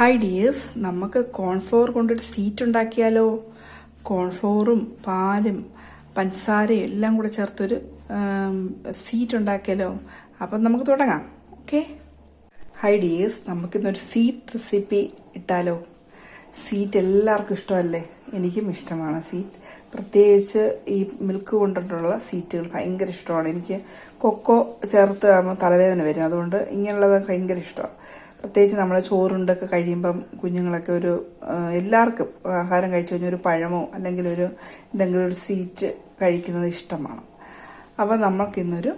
Hi dears നമുക്ക് cornflour കൊണ്ടൊരു sweet ഉണ്ടാക്കിയാലോ? കോൺഫ്ലോറും പാലും പഞ്ചസാരയും എല്ലാം കൂടെ ചേർത്തൊരു സീറ്റ് ഉണ്ടാക്കിയാലോ? അപ്പം നമുക്ക് തുടങ്ങാം. ഓക്കെ ഹായ് ഡിയേഴ്സ് നമുക്കിന്നൊരു സീറ്റ് റെസിപ്പി ഇട്ടാലോ? സീറ്റ് എല്ലാവർക്കും ഇഷ്ടമല്ലേ? എനിക്കും ഇഷ്ടമാണ് സീറ്റ് പ്രത്യേകിച്ച് ഈ മിൽക്ക് കൊണ്ടിട്ടുള്ള സീറ്റുകൾ ഭയങ്കര ഇഷ്ടമാണ്. എനിക്ക് കൊക്കോ ചേർത്ത് തലവേദന വരും. അതുകൊണ്ട് ഇങ്ങനെയുള്ളത് ഭയങ്കര ഇഷ്ടമാണ്. പ്രത്യേകിച്ച് നമ്മൾ ചോറുണ്ടൊക്കെ കഴിയുമ്പം കുഞ്ഞുങ്ങളൊക്കെ ഒരു എല്ലാവർക്കും ആഹാരം കഴിച്ചു കഴിഞ്ഞാൽ ഒരു പഴമോ അല്ലെങ്കിൽ ഒരു എന്തെങ്കിലും ഒരു സീറ്റ് കഴിക്കുന്നത് ഇഷ്ടമാണ്. അപ്പോൾ നമ്മൾക്കിന്നൊരു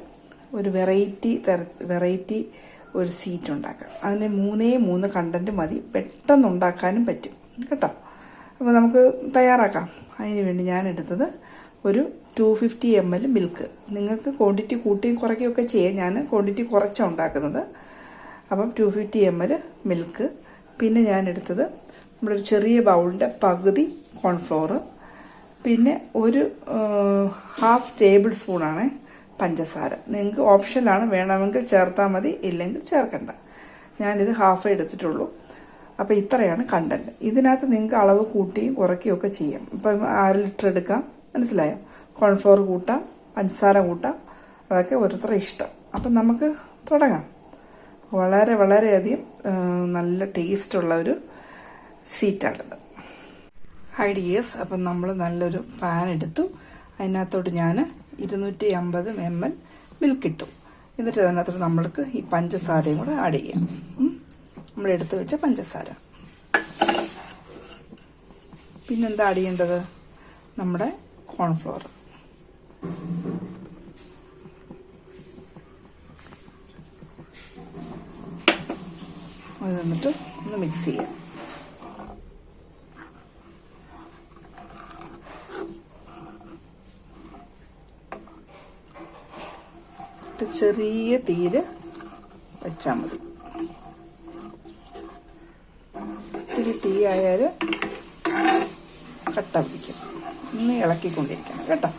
ഒരു വെറൈറ്റി തര വെറൈറ്റി ഒരു സീറ്റ് ഉണ്ടാക്കാം. അതിന് മൂന്നേ മൂന്ന് കണ്ടന്റ് മതി. പെട്ടെന്ന് ഉണ്ടാക്കാനും പറ്റും. കേട്ടോ? അപ്പോൾ നമുക്ക് തയ്യാറാക്കാം. അതിന് വേണ്ടി ഞാൻ എടുത്തത് ഒരു two fifty M L milk നിങ്ങൾക്ക് ക്വാണ്ടിറ്റി കൂട്ടിയും കുറയ്ക്കുകയൊക്കെ ചെയ്യാം. ഞാൻ ക്വാണ്ടിറ്റി കുറച്ചാണ് ഉണ്ടാക്കുന്നത്. അപ്പം two fifty M L milk പിന്നെ ഞാൻ എടുത്തത് നമ്മുടെ ഒരു ചെറിയ ബൗളിന്റെ പകുതി കോൺഫ്ലോർ പിന്നെ ഒരു ഹാഫ് ടേബിൾ സ്പൂണാണ് പഞ്ചസാര. നിങ്ങൾക്ക് ഓപ്ഷനാണ് വേണമെങ്കിൽ ചേർത്താൽ മതി ഇല്ലെങ്കിൽ ചേർക്കണ്ട. ഞാനിത് ഹാഫ് എടുത്തിട്ടുള്ളൂ. അപ്പോൾ ഇത്രയാണ് കണ്ടന്റ് ഇതിനകത്ത് നിങ്ങൾക്ക് അളവ് കൂട്ടിയും കുറയ്ക്കുകയും ഒക്കെ ചെയ്യാം. ഇപ്പം അര ലിറ്റർ എടുക്കാം. മനസ്സിലായോ? കോൺഫ്ലോർ കൂട്ടാം പഞ്ചസാര കൂട്ടാം. അതൊക്കെ ഓരോരുത്തരുടെ ഇഷ്ടം. അപ്പം നമുക്ക് തുടങ്ങാം. വളരെ വളരെയധികം നല്ല ടേസ്റ്റുള്ള ഒരു ഷീറ്റാണിത് ഐഡിയസ് അപ്പം നമ്മൾ നല്ലൊരു പാൻ എടുത്തു. അതിനകത്തോട്ട് ഞാൻ ഇരുന്നൂറ്റി അമ്പത് എം എൽ മിൽക്ക് ഇട്ടു. എന്നിട്ട് അതിനകത്തോട്ട് നമ്മൾക്ക് ഈ പഞ്ചസാരയും കൂടെ ആഡ് ചെയ്യാം. നമ്മൾ എടുത്തു വെച്ച പഞ്ചസാര. പിന്നെന്താ ആഡ് ചെയ്യേണ്ടത്? നമ്മുടെ കോൺഫ്ലോർ അത് എന്നിട്ട് ഒന്ന് മിക്സ് ചെയ്യാം. ചെറിയ തീര് വെച്ചാൽ മതി. ഒത്തിരി തീ ആയാൽ കട്ട പിടിക്കും. ഒന്ന് ഇളക്കിക്കൊണ്ടിരിക്കണം കേട്ടോ.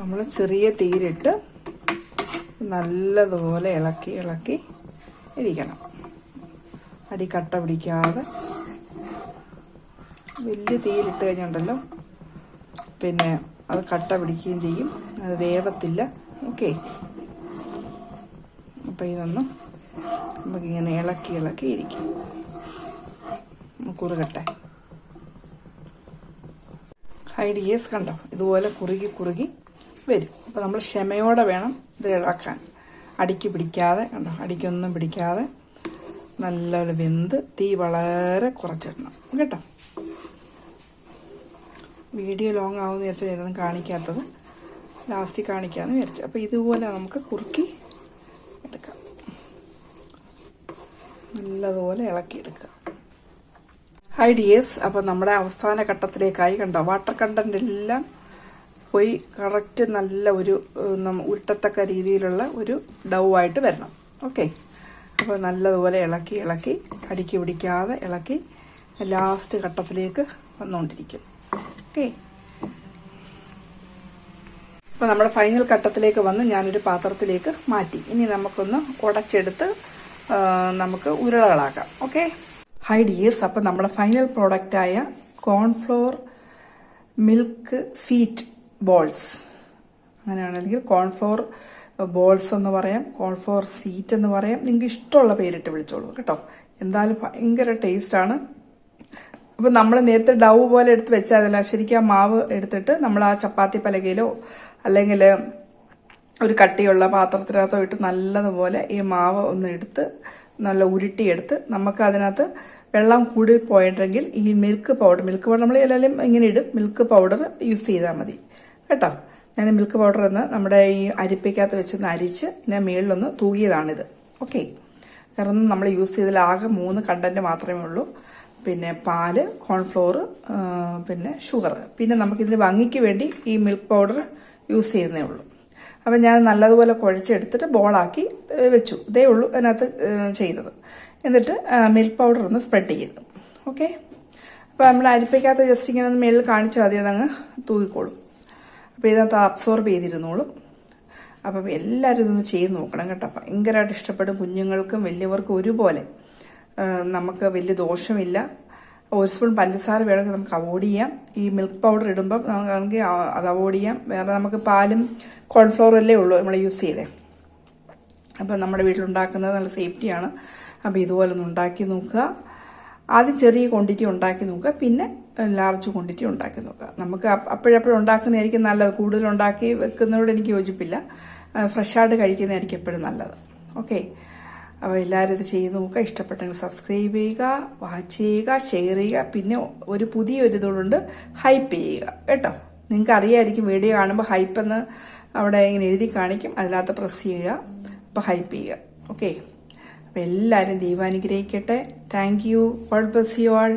നമ്മൾ ചെറിയ തീരിട്ട് നല്ലതുപോലെ ഇളക്കി ഇളക്കി ഇരിക്കണം. അടി കട്ട പിടിക്കാതെ. വലിയ തീയിലിട്ട് കഴിഞ്ഞുണ്ടല്ലോ. പിന്നെ അത് കട്ട പിടിക്കുകയും ചെയ്യും. അത് വേവത്തില്ല. ഓക്കെ. അപ്പം ഇതൊന്നും നമുക്കിങ്ങനെ ഇളക്കി ഇളക്കി ഇരിക്കും. കുറുകട്ടെ. ഹൈഡിയേഴ്സ് കണ്ടോ? ഇതുപോലെ കുറുകി കുറുകി വരും. അപ്പോൾ നമ്മൾ ക്ഷമയോടെ വേണം ഇത് ഇളക്കാൻ. അടിക്ക് പിടിക്കാതെ കണ്ടോ? അടിക്കൊന്നും പിടിക്കാതെ നല്ലപോലെ വെന്ത് തീ വളരെ കുറച്ചിടണം. കേട്ടോ? വീഡിയോ ലോങ് ആവുമെന്ന് വിചാരിച്ചാൽ ഇതൊന്നും കാണിക്കാത്തത്. ലാസ്റ്റ് കാണിക്കാമെന്ന് വിചാരിച്ചു. അപ്പോൾ ഇതുപോലെ നമുക്ക് കുറുക്കി എടുക്കാം. നല്ലതുപോലെ ഇളക്കിയെടുക്കുക ഹൈ ഡിയേഴ്സ് അപ്പം നമ്മുടെ അവസാന ഘട്ടത്തിലേക്കായി കണ്ടോ? വാട്ടർ കണ്ടന്റ് എല്ലാം പോയി കറക്റ്റ് നല്ല ഒരു ഉരുട്ടത്തക്ക രീതിയിലുള്ള ഒരു ഡൗ ആയിട്ട് വരണം. ഓക്കെ. അപ്പോൾ നല്ലതുപോലെ ഇളക്കി ഇളക്കി അടിക്കി പിടിക്കാതെ ഇളക്കി ലാസ്റ്റ് ഘട്ടത്തിലേക്ക് വന്നുകൊണ്ടിരിക്കും ഓക്കെ. അപ്പോൾ നമ്മുടെ ഫൈനൽ ഘട്ടത്തിലേക്ക് വന്ന് ഞാനൊരു പാത്രത്തിലേക്ക് മാറ്റി. ഇനി നമുക്കൊന്ന് ഉടച്ചെടുത്ത് നമുക്ക് ഉരുളകളാക്കാം. ഓക്കെ. ഹൈ ഡിയേഴ്സ് അപ്പോൾ നമ്മുടെ ഫൈനൽ പ്രോഡക്റ്റായ കോൺഫ്ലോർ മിൽക്ക് സീറ്റ് ബോൾസ് അങ്ങനെയാണെങ്കിൽ കോൺഫ്ലോർ ബോൾസ് എന്ന് പറയാം കോൺഫ്ലോർ സീറ്റ് എന്ന് പറയാം. നിങ്ങൾക്ക് ഇഷ്ടമുള്ള പേരിട്ട് വിളിച്ചോളൂ കേട്ടോ. എന്തായാലും ഭയങ്കര ടേസ്റ്റാണ് അപ്പം നമ്മൾ നേരത്തെ ഡൗ പോലെ എടുത്ത് വെച്ചാൽ ശരിക്കും ആ മാവ് എടുത്തിട്ട് നമ്മൾ ആ ചപ്പാത്തി പലകയിലോ അല്ലെങ്കിൽ ഒരു കട്ടിയുള്ള പാത്രത്തിനകത്തോ ഇട്ട് നല്ലതുപോലെ ഈ മാവ് ഒന്ന് എടുത്ത് നല്ല ഉരുട്ടിയെടുത്ത് നമുക്ക് അതിനകത്ത് വെള്ളം കൂടി പോയിട്ടുണ്ടെങ്കിൽ ഈ മിൽക്ക് പൗഡർ മിൽക്ക് പൗഡർ നമ്മൾ എല്ലാവരും ഇങ്ങനെ ഇടും. മിൽക്ക് പൗഡർ യൂസ് ചെയ്താൽ മതി. കേട്ടോ? ഞാൻ മിൽക്ക് പൗഡർ എന്ന് നമ്മുടെ ഈ അരിപ്പയ്ക്കകത്ത് വെച്ചൊന്ന് അരിച്ച് ഇതിനെ മേളിലൊന്ന് തൂകിയതാണിത്. ഓക്കെ കാരണം നമ്മൾ യൂസ് ചെയ്തതിലാകെ മൂന്ന് കണ്ടന്റ് മാത്രമേ ഉള്ളൂ. പിന്നെ പാൽ കോൺഫ്ലോർ പിന്നെ ഷുഗർ പിന്നെ നമുക്കിതിന് ഭംഗിക്ക് വേണ്ടി ഈ മിൽക്ക് പൗഡർ യൂസ് ചെയ്യുന്നേ ഉള്ളൂ. അപ്പം ഞാൻ നല്ലതുപോലെ കുഴച്ചെടുത്തിട്ട് ബോളാക്കി വെച്ചു. ഇതേ ഉള്ളൂ അതിനകത്ത് ചെയ്തത് എന്നിട്ട് മിൽക്ക് പൗഡർ ഒന്ന് സ്പ്രെഡ് ചെയ്യുന്നു. ഓക്കെ അപ്പോൾ നമ്മൾ അരിപ്പയ്ക്കകത്ത് ജസ്റ്റ് ഇങ്ങനെ ഒന്ന് മേളിൽ കാണിച്ചാൽ മതി അതങ്ങ് തൂക്കിക്കോളും അപ്പോൾ ഇതിനകത്ത് അബ്സോർബ് ചെയ്തിരുന്നോളും. അപ്പം എല്ലാവരും ഇതൊന്ന് ചെയ്ത് നോക്കണം കേട്ടോ. ഭയങ്കരമായിട്ട് ഇഷ്ടപ്പെടും കുഞ്ഞുങ്ങൾക്കും വലിയവർക്കും ഒരുപോലെ. നമുക്ക് വലിയ ദോഷമില്ല. ഒരു സ്പൂൺ പഞ്ചസാര വേണമെങ്കിൽ നമുക്ക് അവോയ്ഡ് ചെയ്യാം. ഈ മിൽക്ക് പൗഡർ ഇടുമ്പം ആ- അത് അവോയ്ഡ് ചെയ്യാം. വേറെ നമുക്ക് പാലും കോൺഫ്ലോർ അല്ലേ ഉള്ളൂ നമ്മൾ യൂസ് ചെയ്തേ. അപ്പം നമ്മുടെ വീട്ടിലുണ്ടാക്കുന്നത് നല്ല സേഫ്റ്റിയാണ് അപ്പോൾ ഇതുപോലെ ഒന്ന് ഉണ്ടാക്കി നോക്കുക. ആദ്യം ചെറിയ ക്വാണ്ടിറ്റി ഉണ്ടാക്കി നോക്കുക. പിന്നെ ലാർജ് ക്വാണ്ടിറ്റി ഉണ്ടാക്കി നോക്കുക. നമുക്ക് അപ്പ- അപ്പോഴപ്പോഴും ഉണ്ടാക്കുന്നതായിരിക്കും നല്ലത്. കൂടുതൽ ഉണ്ടാക്കി വെക്കുന്നതോട് എനിക്ക് യോജിപ്പില്ല. ഫ്രഷായിട്ട് കഴിക്കുന്നതായിരിക്കും എപ്പോഴും നല്ലത്. ഓക്കെ അപ്പോൾ എല്ലാവരും ഇത് ചെയ്ത് നോക്കുക. ഇഷ്ടപ്പെട്ടെങ്കിൽ സബ്സ്ക്രൈബ് ചെയ്യുക വാച്ച് ചെയ്യുക ഷെയർ ചെയ്യുക. പിന്നെ ഒരു പുതിയൊരു ഇതുകൊണ്ട് ഹൈപ്പ് ചെയ്യുക. കേട്ടോ? നിങ്ങൾക്ക് അറിയായിരിക്കും വീഡിയോ കാണുമ്പോൾ ഹൈപ്പ് എന്ന് അവിടെ ഇങ്ങനെ എഴുതി കാണിക്കും. അതിനകത്ത് പ്രസ് ചെയ്യുക. അപ്പോൾ ഹൈപ്പ് ചെയ്യുക. ഓക്കെ അപ്പോൾ എല്ലാവരും ദൈവം അനുഗ്രഹിക്കട്ടെ thank you God bless you all